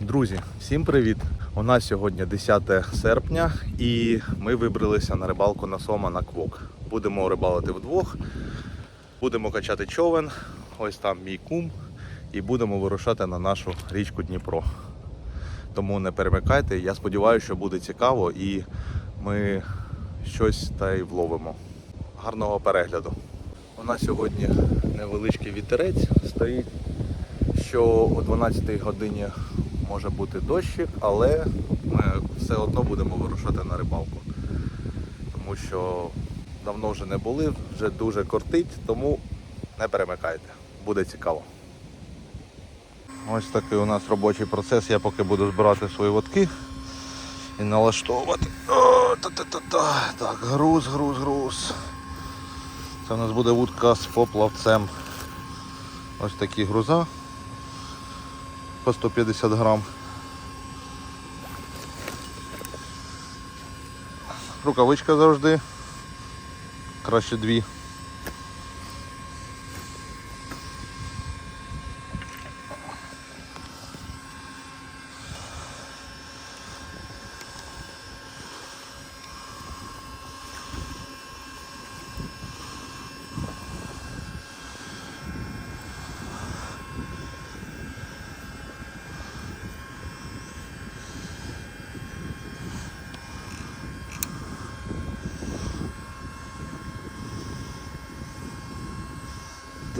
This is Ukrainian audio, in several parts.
Друзі, всім привіт! У нас сьогодні 10 серпня і ми вибралися на рибалку на Сома на Квок. Будемо рибалити вдвох, будемо качати човен, ось там мій кум, і будемо вирушати на нашу річку Дніпро. Тому не перемикайте, я сподіваюся, що буде цікаво і ми щось та й вловимо. Гарного перегляду! У нас сьогодні невеличкий вітерець стоїть що о 12 годині може бути дощик, але ми все одно будемо вирушати на рибалку. Тому що давно вже не були, вже дуже кортить, тому не перемикайте, буде цікаво. Ось такий у нас робочий процес. Я поки буду збирати свої водки і налаштовувати. О, та-та-та-та. Так, груз, груз, груз. Це у нас буде вудка з поплавцем. Ось такі груза по 150 грам. Рукавичка завжди. Краще дві.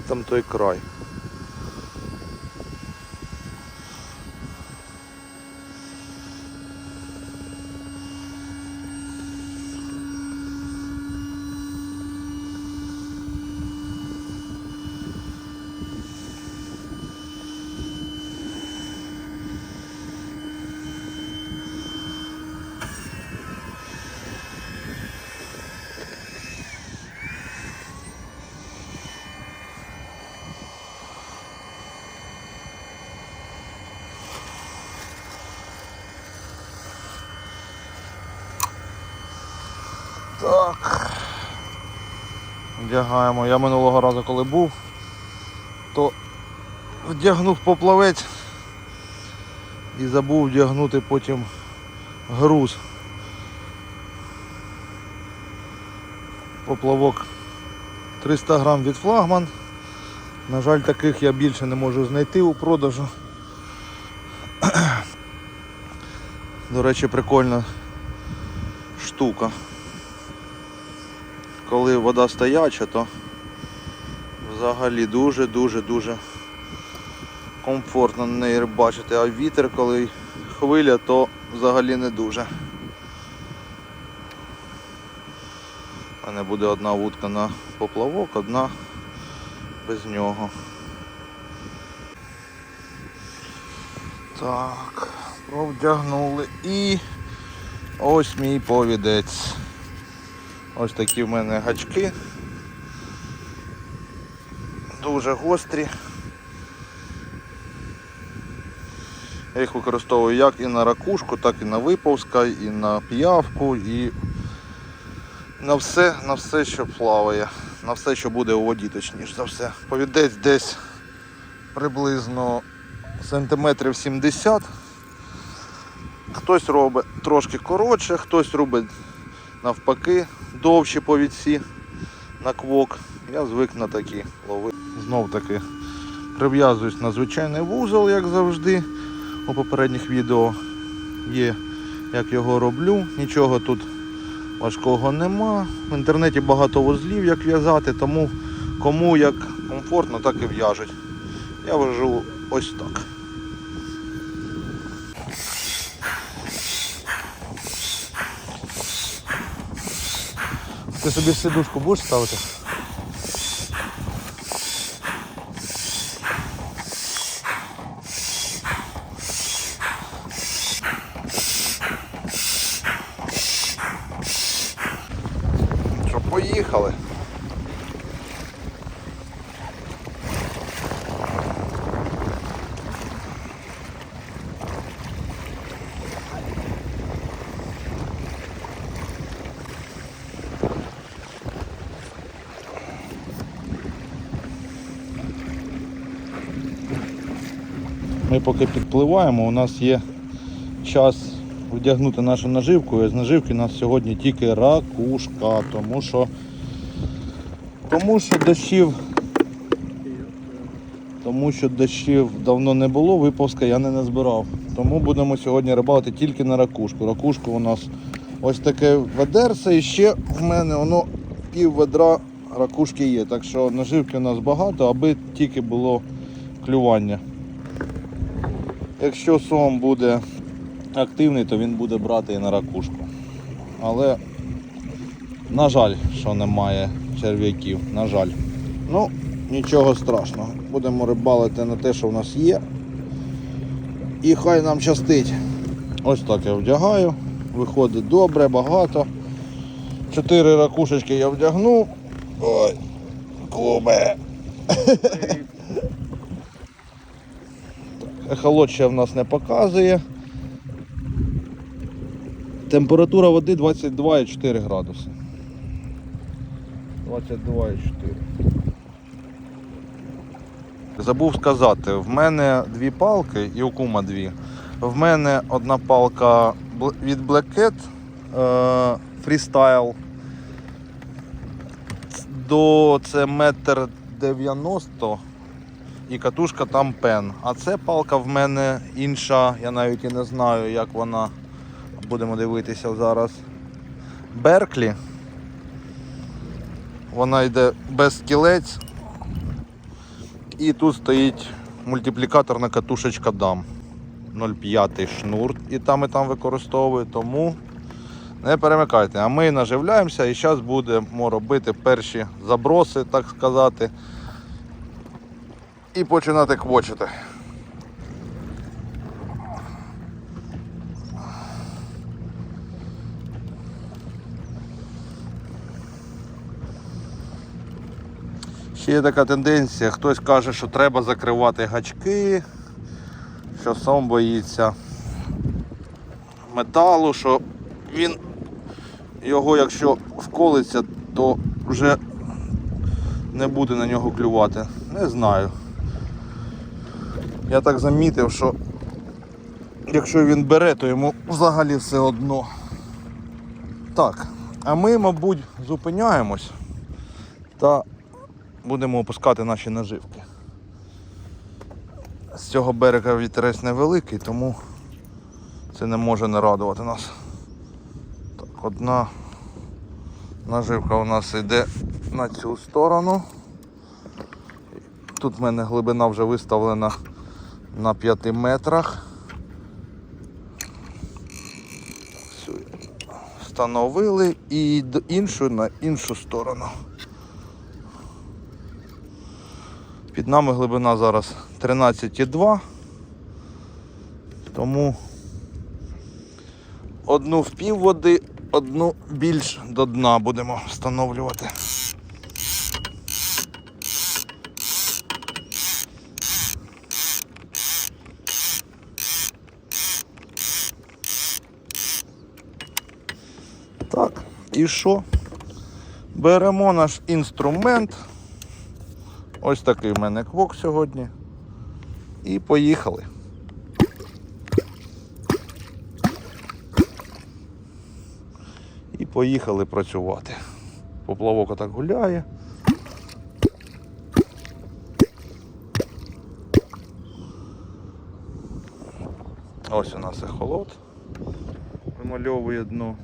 Там той край? Так. Вдягаємо. Я минулого разу, коли був, то вдягнув поплавець і забув вдягнути потім груз. Поплавок 300 грам від флагман. На жаль, таких я більше не можу знайти у продажу. До речі, прикольна штука коли вода стояча, то взагалі дуже-дуже-дуже комфортно на неї рибачити, а вітер, коли хвиля, то взагалі не дуже. У мене буде одна вудка на поплавок, одна без нього. Так, провдягнули і ось мій повідець. Ось такі в мене гачки. Дуже гострі. Я їх використовую як і на ракушку, так і на виповзка, і на п'явку, і на все, на все, що плаває, на все, що буде у воді, точніше за все. Повідець десь приблизно сантиметрів 70. Хтось робить трошки коротше, хтось робить навпаки довші повідці на квок. Я звик на такі лови. Знов таки прив'язуюсь на звичайний вузол, як завжди. У попередніх відео є, як його роблю. Нічого тут важкого нема. В інтернеті багато вузлів, як в'язати, тому кому як комфортно, так і в'яжуть. Я вяжу ось так. Ти собі сидушку будеш ставити? Ми поки підпливаємо, у нас є час вдягнути нашу наживку. І з наживки у нас сьогодні тільки ракушка, тому що, тому що дощів. Тому що дощів давно не було, виповзка я не назбирав. Тому будемо сьогодні рибалити тільки на ракушку. Ракушку у нас ось таке ведерце і ще в мене воно пів ведра ракушки є. Так що наживки у нас багато, аби тільки було клювання. Якщо сом буде активний, то він буде брати і на ракушку. Але, на жаль, що немає черв'яків. На жаль. Ну, нічого страшного. Будемо рибалити на те, що в нас є. І хай нам щастить. Ось так я вдягаю. Виходить добре, багато. Чотири ракушечки я вдягнув. Ой, кубе. Ехолот ще в нас не показує. Температура води 22,4 градуси. 22,4. Забув сказати, в мене дві палки і у кума дві. В мене одна палка від Black Cat е, Freestyle. До це метр 90 і катушка там пен. А це палка в мене інша, я навіть і не знаю, як вона. Будемо дивитися зараз. Берклі. Вона йде без кілець. І тут стоїть мультиплікаторна катушечка DAM. 0,5 шнур і там і там використовую, тому не перемикайте. А ми наживляємося і зараз будемо робити перші заброси, так сказати. І починати квочити. Ще є така тенденція, хтось каже, що треба закривати гачки, що сам боїться металу, що він його, якщо вколиться, то вже не буде на нього клювати. Не знаю. Я так замітив, що якщо він бере, то йому взагалі все одно. Так, а ми, мабуть, зупиняємось та будемо опускати наші наживки. З цього берега вітерець невеликий, тому це не може не радувати нас. Так, одна наживка у нас йде на цю сторону. Тут в мене глибина вже виставлена на 5 метрах. Встановили і д- іншу на іншу сторону. Під нами глибина зараз 13,2. Тому одну в пів води, одну більш до дна будемо встановлювати. Так, і що? Беремо наш інструмент. Ось такий в мене квок сьогодні. І поїхали. І поїхали працювати. Поплавок отак гуляє. Ось у нас ехолот. Вимальовує дно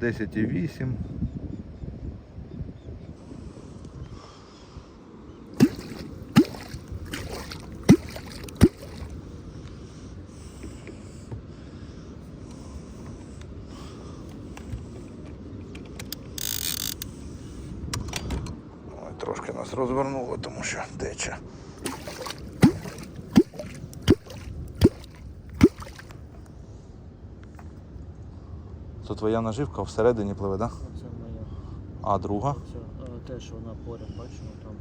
10,8. Ой, Трошки нас розвернуло, тому що тече. Твоя наживка всередині пливе, так? Да? Оце моя. А друга? Це е, те, що вона поряд, бачимо там.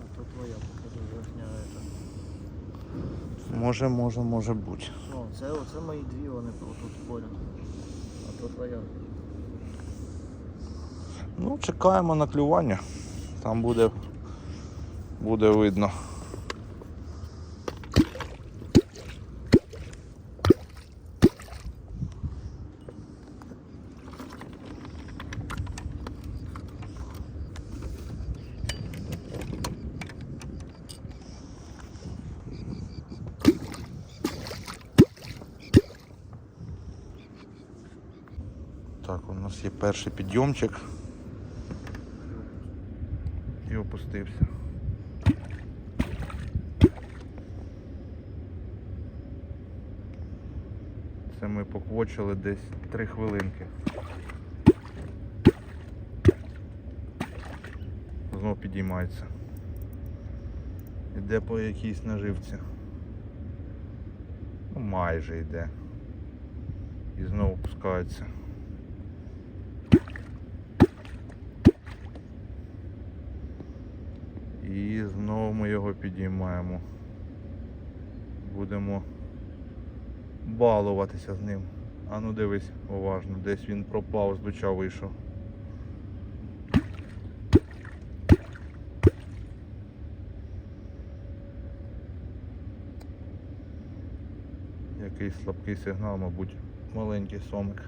А то твоя, походу, верхня ета. Може, може, може бути. О, це, оце мої дві, вони тут поряд. А то твоя. Ну, чекаємо на клювання. Там буде, буде видно. Так, у нас є перший підйомчик. І опустився. Це ми поквочили десь 3 хвилинки. Знову підіймається. Іде по якійсь наживці. Ну майже йде. І знову опускається. І знову ми його підіймаємо. Будемо балуватися з ним. А ну дивись уважно, десь він пропав, з луча вийшов. Якийсь слабкий сигнал, мабуть, маленький сомик.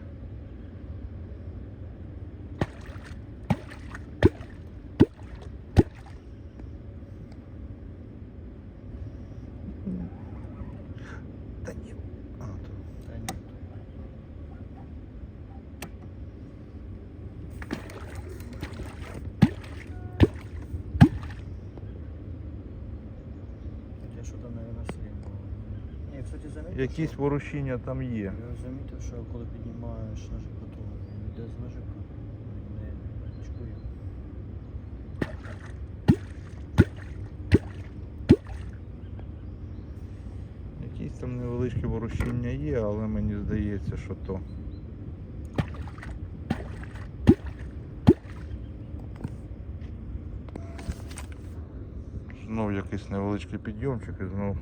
Та ні. А, то. Та ні. Хоча що там, наверное, слід було. Ні, кстати, замітив, Якісь ворушіння там є. Я замітив, що коли піднімаєш ножика, то він йде з ножика, не очкує. Якісь там невеличкі ворушіння є, але мені здається, що то. Знов якийсь невеличкий підйомчик і знов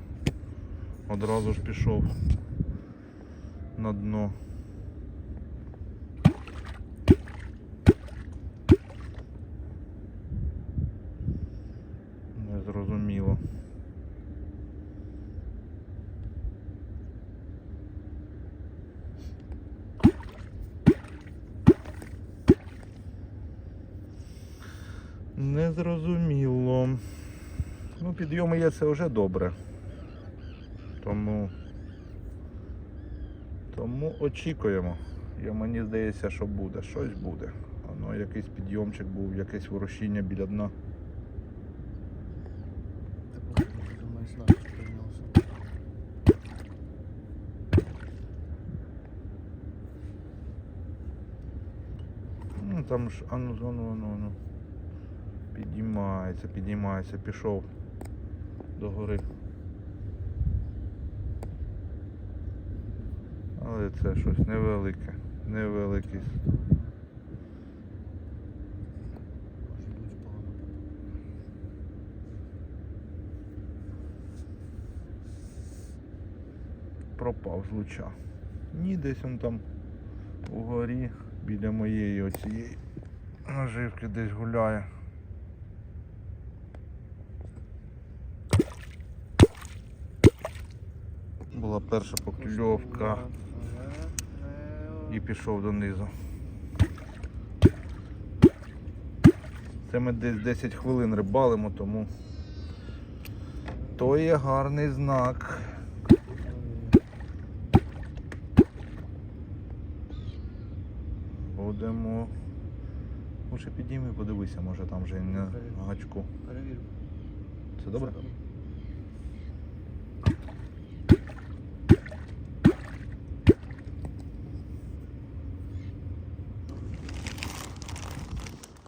одразу ж пішов на дно. Незрозуміло. Незрозуміло. Ну, підйоми є це вже добре. Тому. Тому очікуємо. І мені здається, що буде. Щось буде. Воно якийсь підйомчик був, якесь ворушіння біля дна. Ну там ж, а ну, ну, ну, ну, ну. Підіймається, підіймається, пішов до гори. Але це щось невелике, невеликий. Пропав з луча. Ні, десь он там угорі біля моєї оцієї наживки десь гуляє. Була перша покльовка. І пішов донизу. Це ми десь 10 хвилин рибалимо, тому то є гарний знак. Будемо. Лучше підійми, подивися, може там вже на гачку. Перевірю. Це добре?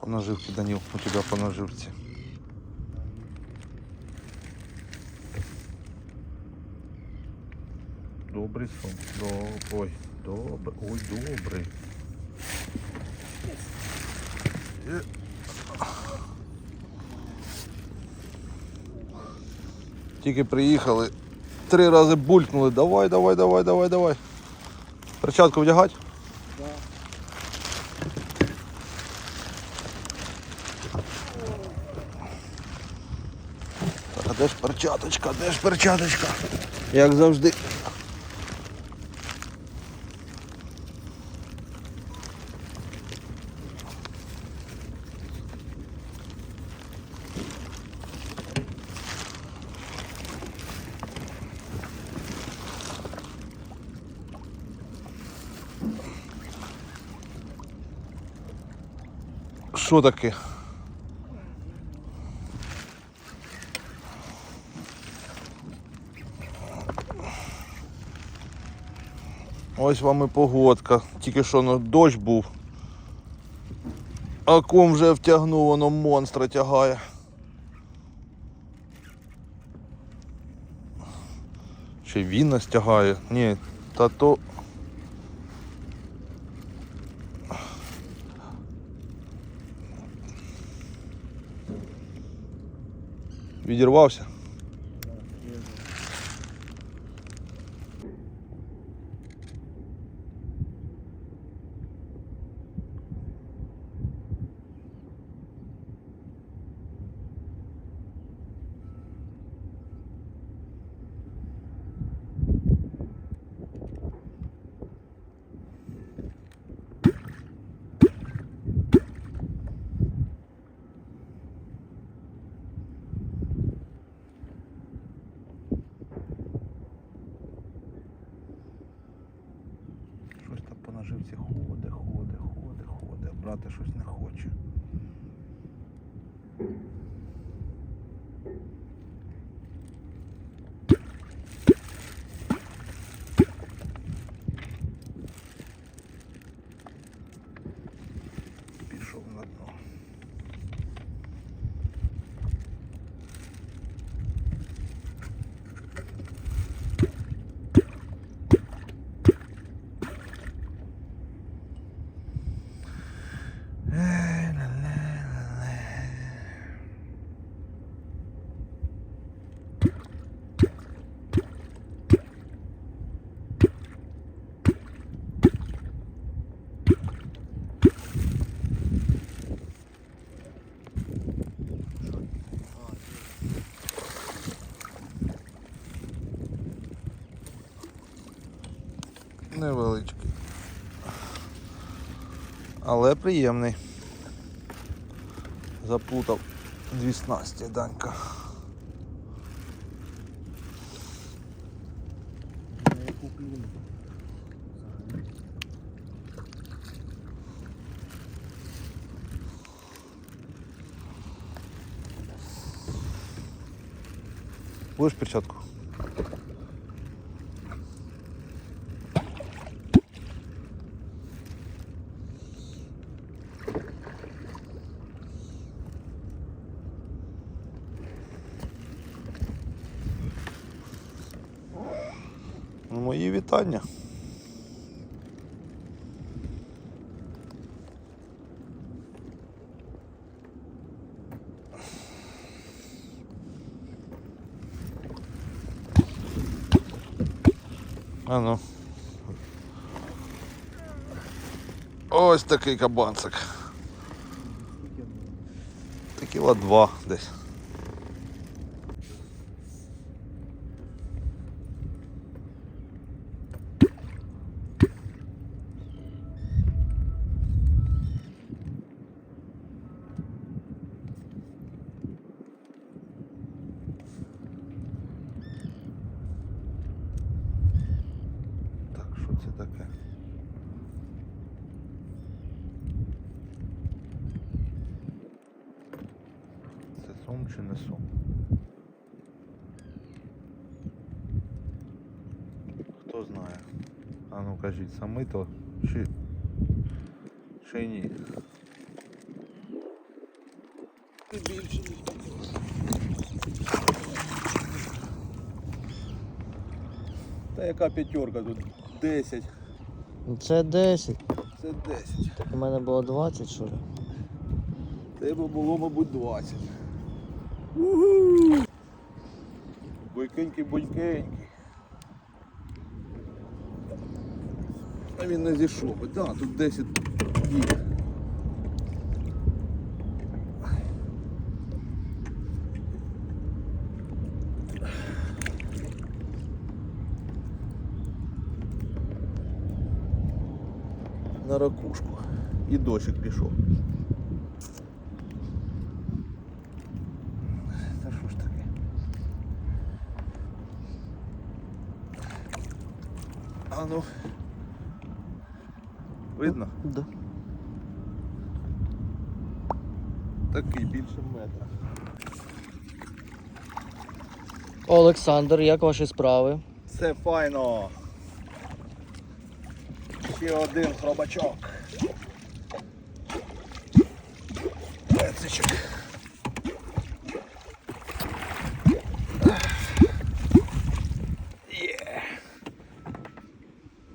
По наживке, Данил, у тебя по наживці. Добрий сон. До... Ой, добрий. Ой, добрий. Е. Тільки приїхали, три рази булькнули. Давай, давай, давай, давай, давай. Перчатку вдягати? Де ж перчаточка, де ж перчаточка? Як завжди. Що таке? Ось вам і погодка. Тільки що ну, дощ був. А кум вже втягнув, воно монстра тягає. Чи він нас тягає? Ні, та то. Відірвався? Да, є. Щось там по наживці ходить, ходить, ходить, ходить. Щось не хоче. Пішов на дно. Невеличкий. Але приємний. Заплутав дві Данька. Будеш перчатку? Мої вітання. А ну. Ось такий кабанцик. Скільки було? Та кіла два десь. Сум чи не сум? Хто знає? А ну кажіть, самий то чи, чи ні? Та яка п'ятерка тут? 10. Ну, Це 10. Це 10. Так у мене було 20, що ли? Тебе було, мабуть, 20. Бойкенький, бойкенький. А він не зійшов. Так, да, тут 10 є. На ракушку. І дощик пішов. Та що ж таке? А ну. Видно? Да. Такий більше метра. Олександр, як ваші справи? Все файно. Ще один хробачок. Пецичок. Є.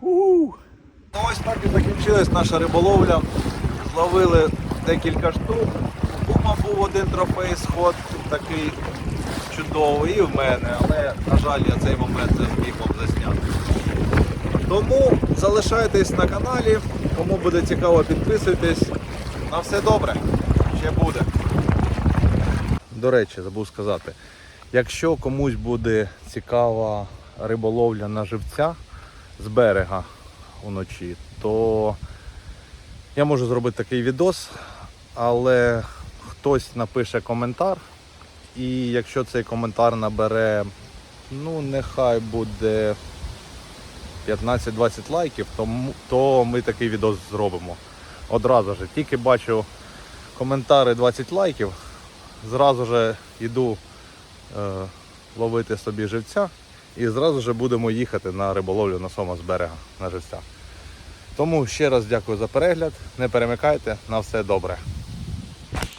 У. Ну, Ось так закінчилась наша риболовля. Зловили декілька штук. У Кума був один трофей сход такий чудовий і в мене, але, на жаль, я цей момент зміг вам засняти. Тому залишайтесь на каналі, кому буде цікаво, підписуйтесь. На все добре, ще буде. До речі, забув сказати, якщо комусь буде цікава риболовля на живця з берега уночі, то я можу зробити такий відос, але хтось напише коментар, і якщо цей коментар набере, ну нехай буде 15-20 лайків, то, то ми такий відос зробимо. Одразу ж. Тільки бачу коментари 20 лайків, зразу ж йду е, ловити собі живця і зразу ж будемо їхати на риболовлю на Сома з берега на живця. Тому ще раз дякую за перегляд. Не перемикайте, на все добре.